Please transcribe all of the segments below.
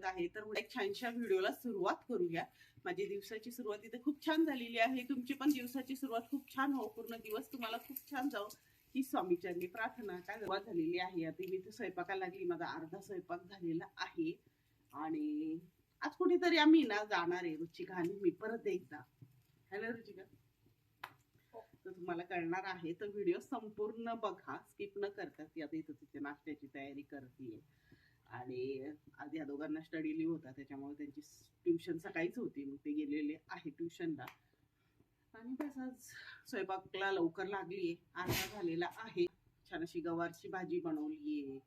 लागत आहे. तर एक छानशा व्हिडिओला सुरुवात करूया. माझी दिवसाची सुरुवात इथे खूप छान झालेली आहे. तुमची पण दिवसाची सुरुवात खूप छान हो. पूर्ण दिवस तुम्हाला खूप छान जाओ ही स्वामीचरणी प्रार्थना काय सुरुवात झालेली आहे. आता मी इथे स्वयंपाकाला लागली. माझा अर्धा स्वयंपाक झालेला आहे. आणि आज कुठेतरी आम्ही ना जाणार आहे. रुचिका आणि मी परत एकदा. हॅलो रुचिका. तर तुम्हाला कळणार आहे. तर व्हिडिओ संपूर्ण बघा. स्किप न करता ती आता इथं तिथे नाश्त्याची तयारी करते आणि आज या दोघांना स्टडी लिव्ह होता त्याच्यामुळे त्यांची ट्युशन सकाळीच होती. मग ते गेलेले आहे ट्युशनला आणि बस आज स्वयंपाकला लवकर लागली आहे अर्धा झालेला आहे. छान अशी गवारची भाजी बनवली आहे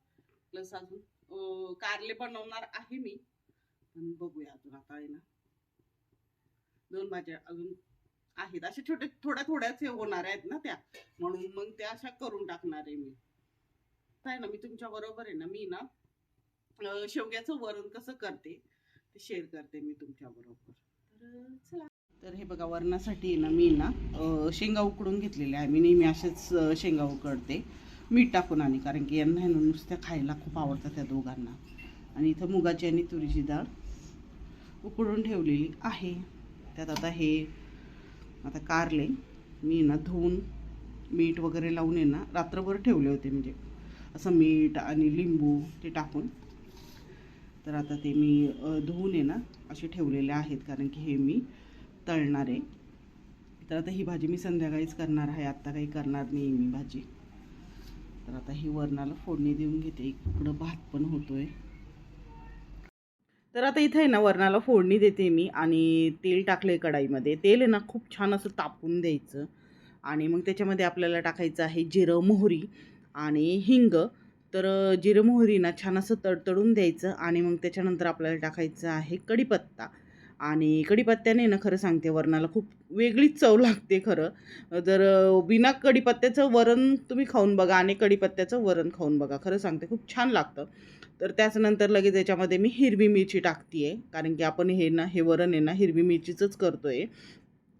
प्लस अजून कारले बनवणार आहे मी. पण बघूया अजून आता आहे ना. दोन भाज्या अजून आहेत. अशा छोटे थोड्या थोड्याच हे होणार आहेत ना त्या. म्हणून मग त्या अशा करून टाकणार आहे मी. काय ना मी तुमच्या बरोबर आहे ना मी ना शेवग्याचं वरण कसं करते ते शेअर करते मी तुमच्या बरोबर. तर चला. तर हे बघा वरणासाठी ना मी ना शेंगा उकडून घेतलेल्या आहे. मी नेहमी असेच शेंगा उकडते. मीठ टाकून आणि कारण की यांना ना नुसत्या खायला खूप आवडतात त्या दोघांना. आणि इथं मुगाची आणि तुरीची डाळ उकडून ठेवलेली आहे. त्यात आता हे आता कारले. मी ना धुवून मीठ वगैरे लावून आहे ना रात्रभर ठेवले होते. म्हणजे असं मीठ आणि लिंबू ते टाकून. तर आता ते मी धुवून आहे ना असे ठेवलेले आहेत कारण की हे मी तळणार आहे. तर आता ही भाजी मी संध्याकाळीच करणार आहे आत्ता काही करणार नाही मी भाजी. तर आता ही वरणाला फोडणी देऊन घेते इकडं भात पण होतोय. तर आता इथं आहे ना वरणाला फोडणी देते मी आणि तेल टाकले कढाईमध्ये. तेल आहे ना खूप छान असं तापून द्यायचं. आणि मग त्याच्यामध्ये आपल्याला टाकायचं आहे जिरं मोहरी आणि हिंग. तर जिरं मोहरीना छान असं तडतडून द्यायचं आणि मग त्याच्यानंतर आपल्याला टाकायचं आहे कढीपत्ता. आणि कढीपत्त्याने ना खरं सांगते वरणाला खूप वेगळीच चव लागते खरं. जर बिना कढीपत्त्याचं वरण तुम्ही खाऊन बघा आणि कढीपत्त्याचं वरण खाऊन बघा. खरं सांगते खूप छान लागतं. तर त्याच्यानंतर लगेच याच्यामध्ये मी हिरवी मिरची टाकते आहे कारण की आपण हे ना हे वरण आहे ना हिरवी मिरचीचंच करतो आहे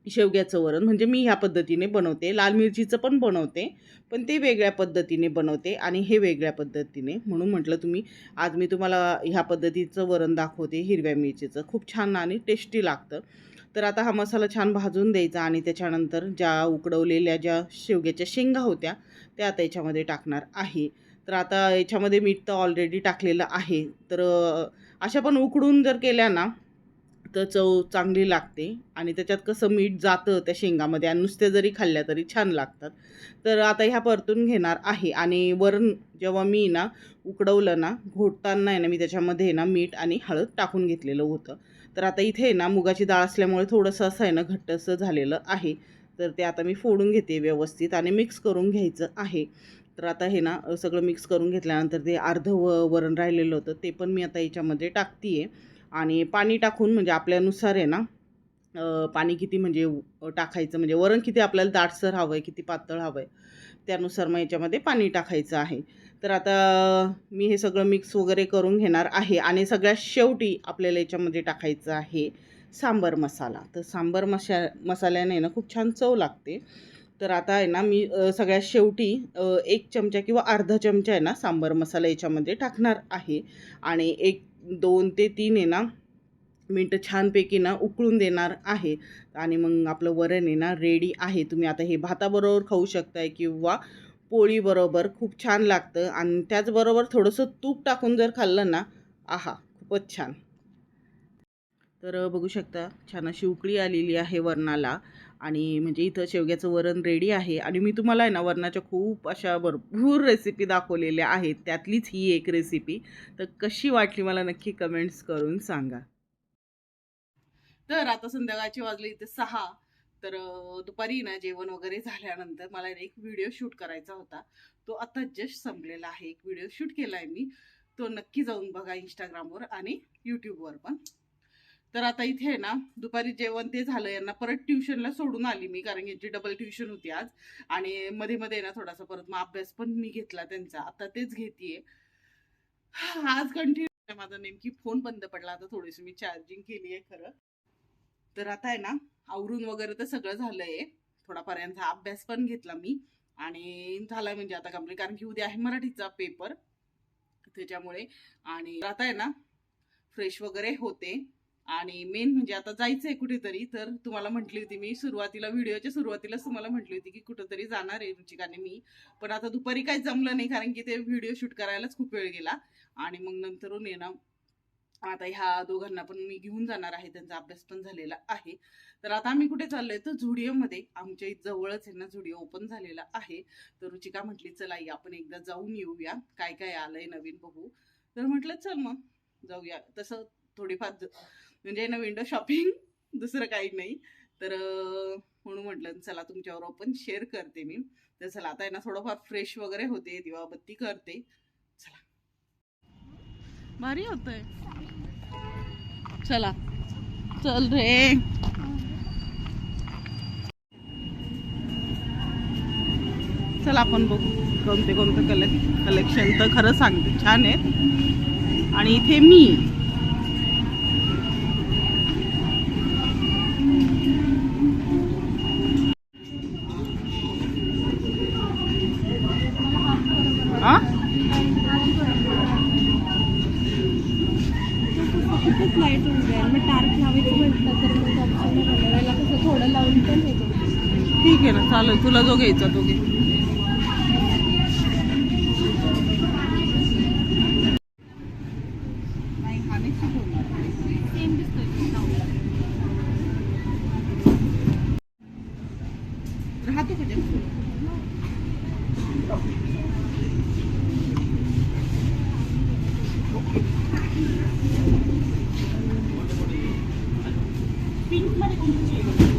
शेवग्याचं वरण. म्हणजे मी ह्या पद्धतीने बनवते. लाल मिरचीचं पण बनवते पण ते वेगळ्या पद्धतीने बनवते आणि हे वेगळ्या पद्धतीने. म्हणून म्हटलं तुम्ही आज मी तुम्हाला ह्या पद्धतीचं वरण दाखवते हिरव्या मिरचीचं. खूप छान आणि टेस्टी लागतं. तर आता हा मसाला छान भाजून द्यायचा आणि त्याच्यानंतर ज्या उकडवलेल्या ज्या शेवग्याच्या शेंगा होत्या त्या आता याच्यामध्ये टाकणार आहे. तर आता याच्यामध्ये मीठ तर ऑलरेडी टाकलेलं आहे. तर अशा पण उकडून जर केल्या ना तर चव चांगली लागते आणि त्याच्यात कसं मीठ जातं त्या शेंगामध्ये आणि नुसते जरी खाल्ल्या तरी छान लागतात. तर आता ह्या परतून घेणार आहे आणि वरण जेव्हा मी ना उकडवलं ना घोटताना आहे ना मी त्याच्यामध्ये ना मीठ आणि हळद टाकून घेतलेलं होतं. तर आता इथे आहे ना मुगाची डाळ असल्यामुळे थोडंसं असं आहे ना घट्टसं झालेलं आहे. तर ते आता मी फोडून घेते व्यवस्थित आणि मिक्स करून घ्यायचं आहे. तर आता हे ना सगळं मिक्स करून घेतल्यानंतर ते अर्धं व वरण राहिलेलं होतं ते पण मी आता याच्यामध्ये टाकते आहे आणि पाणी टाकून म्हणजे आपल्यानुसार आहे ना पाणी किती म्हणजे टाकायचं म्हणजे वरण किती आपल्याला दाटसर हवं आहे किती पातळ हवं आहे त्यानुसार मग याच्यामध्ये पाणी टाकायचं आहे. तर आता मी हे सगळं मिक्स वगैरे करून घेणार आहे आणि सगळ्यात शेवटी आपल्याला याच्यामध्ये टाकायचं आहे सांबर मसाला. तर सांबर मशा मसाल्याने ना खूप छान चव लागते. तर आता आहे ना मी सगळ्यात शेवटी एक चमचा किंवा अर्धा चमचा आहे ना सांबर मसाला याच्यामध्ये टाकणार आहे. आणि एक दोन ते तीन आहे ना मिनटं छानपैकी ना उकळून देणार आहे. आणि मग आपलं वरण आहे ना रेडी आहे. तुम्ही आता हे भाताबरोबर खाऊ शकताय किंवा पोळीबरोबर खूप छान लागतं. आणि त्याचबरोबर थोडंसं तूप टाकून जर खाल्लं ना आहा खूपच छान. तर बघू शकता छान अशी उकळी आलेली आहे वरणाला. आणि म्हणजे इथं शेवग्याचं वरण रेडी आहे. आणि मी तुम्हाला आहे ना वरणाच्या खूप अशा भरपूर रेसिपी दाखवलेल्या आहेत. त्यातलीच ही एक रेसिपी तर कशी वाटली मला नक्की कमेंट्स करून सांगा. तर आता संध्याकाळची वाजले इथे सहा. तर दुपारी ना जेवण वगैरे झाल्यानंतर मला एक व्हिडिओ शूट करायचा होता. तो आता जस्ट संपलेला आहे. एक व्हिडिओ शूट केला आहे मी. तो नक्की जाऊन बघा इंस्टाग्रामवर आणि यूट्यूबवर पण. तर आता इथे आहे ना दुपारी जेवण ते झालं यांना परत ट्युशनला सोडून आली मी कारण यांची डबल ट्युशन होती आज. आणि मध्ये मध्ये ना थोडासा परत मग अभ्यास पण मी घेतला त्यांचा. आता तेच घेतेय. आज कंटिन्यू माझा नेमकी फोन बंद पडला. आता थोडीशी मी चार्जिंग केली आहे खरं. तर आता आहे ना आवरून वगैरे तर सगळं झालंय. थोडाफार यांचा अभ्यास पण घेतला मी. आणि झालाय म्हणजे आता कंप्लीट कारण की उद्या आहे मराठीचा पेपर त्याच्यामुळे आणि आता आहे ना फ्रेश वगैरे होते. आणि मेन म्हणजे आता जायचं आहे कुठेतरी तर तुम्हाला म्हटली होती मी सुरुवातीला व्हिडिओच्या सुरुवातीलाच तुम्हाला म्हटली होती की कुठेतरी जाणार आहे रुचिकाने मी. पण आता दुपारी काही जमलं नाही कारण की ते व्हिडिओ शूट करायलाच खूप वेळ गेला. आणि मग नंतरून ये ना आता ह्या दोघांना पण मी घेऊन जाणार आहे त्यांचा अभ्यास पण झालेला आहे. तर आता आम्ही कुठे चाललोय तर झुडिओमध्ये आमच्या इथं जवळच आहे ना झुडिओ ओपन झालेला आहे. तर रुचिका म्हटली चला आई आपण एकदा जाऊन येऊया. काय काय आलंय नवीन बघू. तर म्हटलं चल मग जाऊया. तसं थोडीफार म्हणजे ना विंडो शॉपिंग दुसरं काही नाही. तर म्हणून म्हटलं चला तुमच्यावर पण शेअर करते मी. तर चला आता आहे ना थोडंफार फ्रेश वगैरे होते दिवाबत्ती करते. चला. भारी होतंय. चला. चल रे. चला आपण बघू कोणते कोणते कले कलेक्शन तर खरं सांगते. छान आहेत. आणि इथे मी आ? खूपच लाइट होऊन जाईल मग टार्क लावायचं म्हटलं तर मग ऑप्शन नाही राहणार याला कसं थोडं लावून पण हे करू शकतो. ठीक तुला जो घ्यायचा तो घे. नाही दिसतोय राहतो का पिंकमध्ये कोणती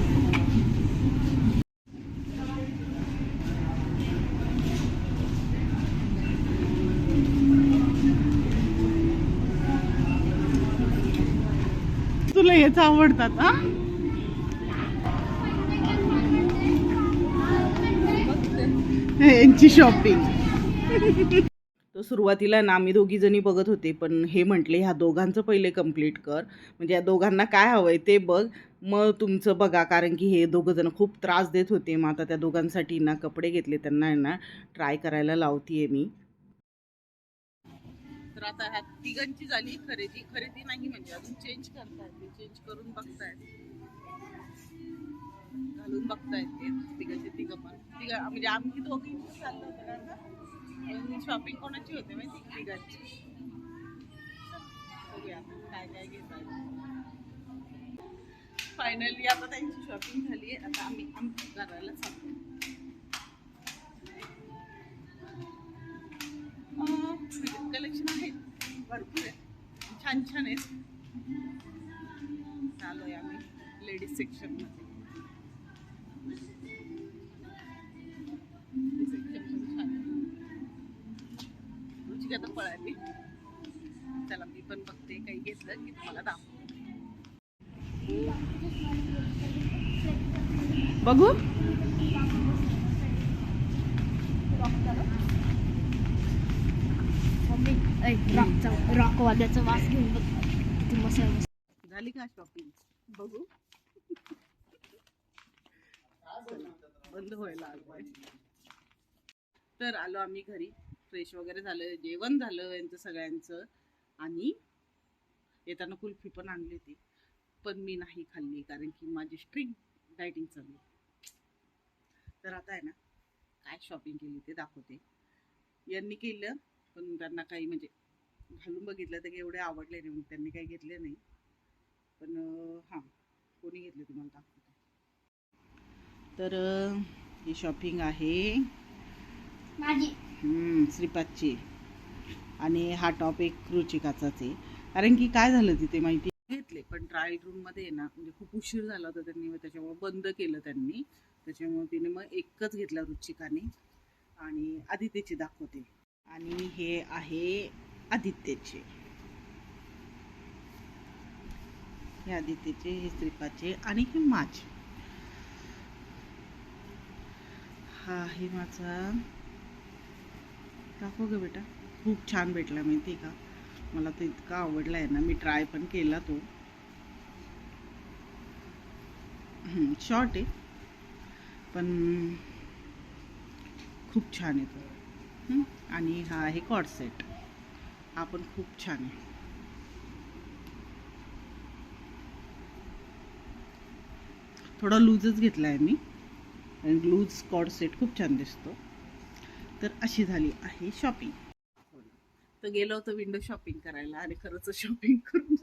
हेच आवडतात हा? यांची शॉपिंग तर सुरुवातीला ना आम्ही दोघी जणी बघत होते पण हे म्हटले ह्या दोघांचं पहिले कंप्लीट कर. म्हणजे या दोघांना काय हवंय ते बघ. मग तुमचं बघा कारण की हे दोघं जण खूप त्रास देत होते. मग आता त्या दोघांसाठी ना कपडे घेतले त्यांना ना ट्राय करायला लावतीये मी. तर आता ह्या तिघांची झाली खरेदी. खरेदी नाही म्हणजे अजून चेंज करतायत. ते चेंज करून बघतायत. घालून बघतायत ते तिघांचे तिघं पण. तिघ म्हणजे आम्ही दोघी चाललं होतो शॉपिंग कोणाची होते माहिती तिघांची. बघूया काय काय घेतात फायनली आता त्यांची शॉपिंग झाली आहे. आता आम्ही आमची करायला चाललो. भरपूर आहे. छान छान आहे. चालू आहे आम्ही लेडीज सेक्शनमध्ये. सेक्शन रुचिका तर पळाली. चला मी पण बघते. काही घेतलं की तुम्हाला दाखव बघू. रॉक वाद्याचा वास घेऊन बघ. किती मस्त झाली का शॉपिंग बघू. बंद व्हायला तर आलो आम्ही घरी. फ्रेश वगैरे झालं जेवण झालं यांचं सगळ्यांचं. आणि येताना कुल्फी पण आणली होती. पण मी नाही खाल्ली कारण की माझी स्ट्रिक्ट डायटिंग चालू तर आता आहे ना काय शॉपिंग केली ते दाखवते. यांनी केलं पण त्यांना काही म्हणजे घालून बघितलं तर एवढे आवडले नाही मग त्यांनी काही घेतले नाही. पण हां कोणी घेतले तुम्हाला दाखवते. तर ही शॉपिंग आहे. श्रीपादची. आणि हा टॉप एक रुचिकाचाच आहे. कारण की काय झालं तिथे माहिती घेतले पण ट्रायल रूममध्ये ना म्हणजे खूप उशीर झाला होता त्यांनी मग त्याच्यामुळे बंद केलं त्यांनी. त्याच्यामुळे तिने मग एकच घेतला रुचिकाने. आणि आदित्यची दाखवते. आणि हे आहे आदित्यचे. हे आदित्यचे हे श्रीपादचे आणि हे माझे. हा आहे माझा. दाखव ग बेटा. खूप छान भेटला माहिती आहे का? मला तो इतका आवडला आहे ना मी ट्राय पण केला तो. शॉर्ट आहे. पण खूप छान आहे तो. आणि हा आहे कॉड आपण खूप छान आहे. थोडा लूजच घेतला आहे मी. आणि लूज कॉड सेट खूप छान दिसतो. तर अशी झाली आहे शॉपिंग. तर गेलो होतो विंडो शॉपिंग करायला आणि खरंच शॉपिंग करून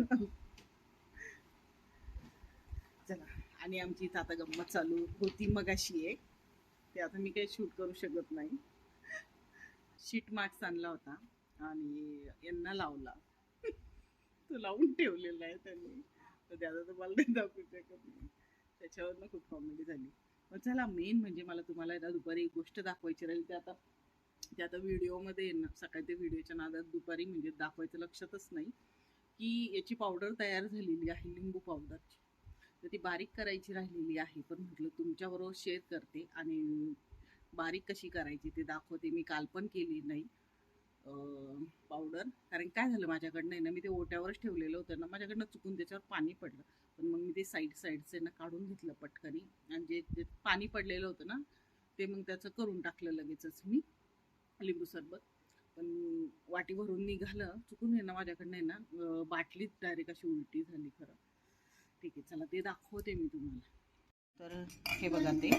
चला आणि आमची इथं आता गंमत चालू होती मग अशी एक. ते आता मी काही शूट करू शकत नाही. शीट मार्क्स आणला होता. आणि यांना लावला. तो लावून ठेवलेला आहे त्यांनी. तर त्याचा तुम्हाला नाही दाखवू शकत नाही त्याच्यावरनं खूप कॉमेडी झाली. मग चला मेन म्हणजे मला तुम्हाला एकदा दुपारी एक गोष्ट दाखवायची राहील ते आता. ते आता व्हिडिओमध्ये आहे सकाळी ते व्हिडिओच्या नादात दुपारी म्हणजे दाखवायचं लक्षातच नाही. की याची पावडर तयार झालेली आहे लिंबू पावडरची तर ती बारीक करायची राहिलेली आहे. पण म्हटलं तुमच्याबरोबर शेअर करते आणि बारीक कशी करायची ते दाखवते. मी काल पण केली नाही. पावडर कारण काय झालं माझ्याकडनं आहे ना मी ते ओट्यावरच ठेवलेलं होतं ना माझ्याकडनं चुकून त्याच्यावर पाणी पडलं. पण मग मी ते साईड साईडचे ना काढून घेतलं पटकनी. आणि जे जे पाणी पडलेलं होतं ना ते मग त्याचं करून टाकलं लगेचच मी लिंबू सरबत. पण वाटी भरून निघालं चुकून आहे ना माझ्याकडनं आहे ना बाटलीत डायरेक्ट अशी उलटी झाली खरं. ठीक आहे चला ते दाखवते मी तुम्हाला. तर हे बघा ते.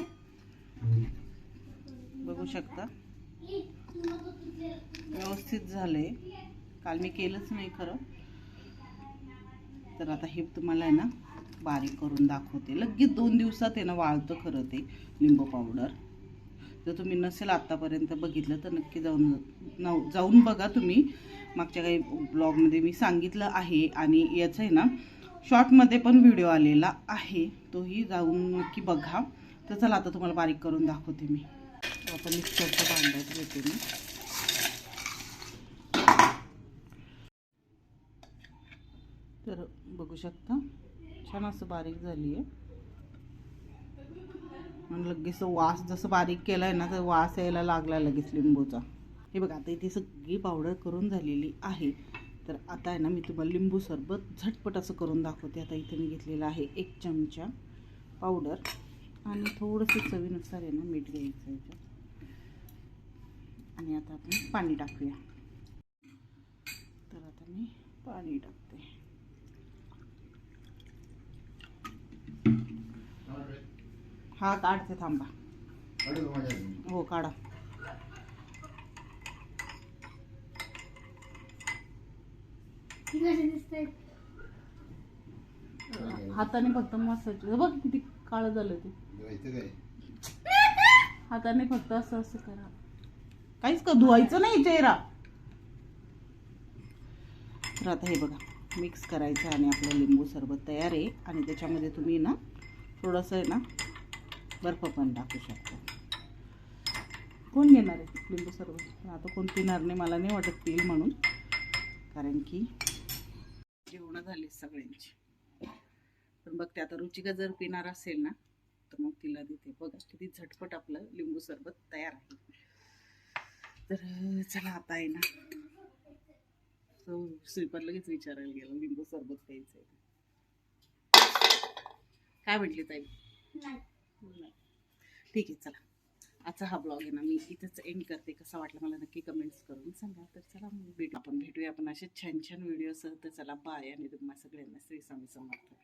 बघू शकता. व्यवस्थित झालंय. काल मी केलंच नाही खरं. तर आता हे तुम्हाला आहे ना बारीक करून दाखवते. लगेच दोन दिवसात आहे ना वाळतं खरं ते लिंबू पावडर. जर तुम्ही नसेल आत्तापर्यंत बघितलं तर नक्की जाऊन नव- जाऊन बघा तुम्ही. मागच्या काही ब्लॉगमध्ये मी सांगितलं आहे आणि याचं आहे ना शॉर्टमध्ये पण व्हिडिओ आलेला आहे. तोही जाऊन नक्की बघा. तर चला आता तुम्हाला बारीक करून दाखवते मी. आता मिक्सरचं भांड्यात घेते मी. तर बघू शकता छान असं बारीक झाली आहे आणि लगेच वास जसं बारीक केला आहे ना तर वास यायला लागला लगेच लिंबूचा. हे बघा आता इथे सगळी पावडर करून झालेली आहे. तर आता आहे ना मी तुम्हाला लिंबू सरबत झटपट असं करून दाखवते. आता इथे मी घेतलेला आहे एक चमचा पावडर. आणि थोडंसं चवीनुसार आहे ना मीठ घ्यायचं याच्यात. आणि आता आपण. पाणी टाकूया. तर आता मी पाणी टाकते. हा काढते थांबा. हो काढा. हाताने फक्त मसाज बघ किती काळं झालं ते. हाताने फक्त असं असं करा. काहीच का धुवायचं नाही चेहरा. तर आता हे बघा मिक्स करायचं आणि आपलं लिंबू सरबत तयार आहे. आणि त्याच्यामध्ये तुम्ही ना थोडंसं आहे ना बर्फ पण टाकू शकता. कोण घेणार आहे लिंबू सरबत? आता कोण पिणार नाही मला नाही वाटत पिईल म्हणून. कारण की जेवणं झाली सगळ्यांची. पण बघते आता रुचिका जर पिणार असेल ना तर मग तिला देते. बघा किती झटपट आपलं लिंबू सरबत तयार आहे. तर चला आता आहे ना. तो स्वीपर लगेच विचारायला गेला. लिंबू सरबत प्यायचं आहे काय म्हटली ताई. ठीक आहे चला. आजचा हा ब्लॉग आहे ना मी इथेच एंड करते. कसा वाटला मला नक्की कमेंट्स करून सांगा. तर चला मग भेटू. आपण भेटूया. आपण असे छान छान व्हिडिओ तर चला बाय आणि तुम्हाला सगळ्यांना श्री स्वामी समर्थ.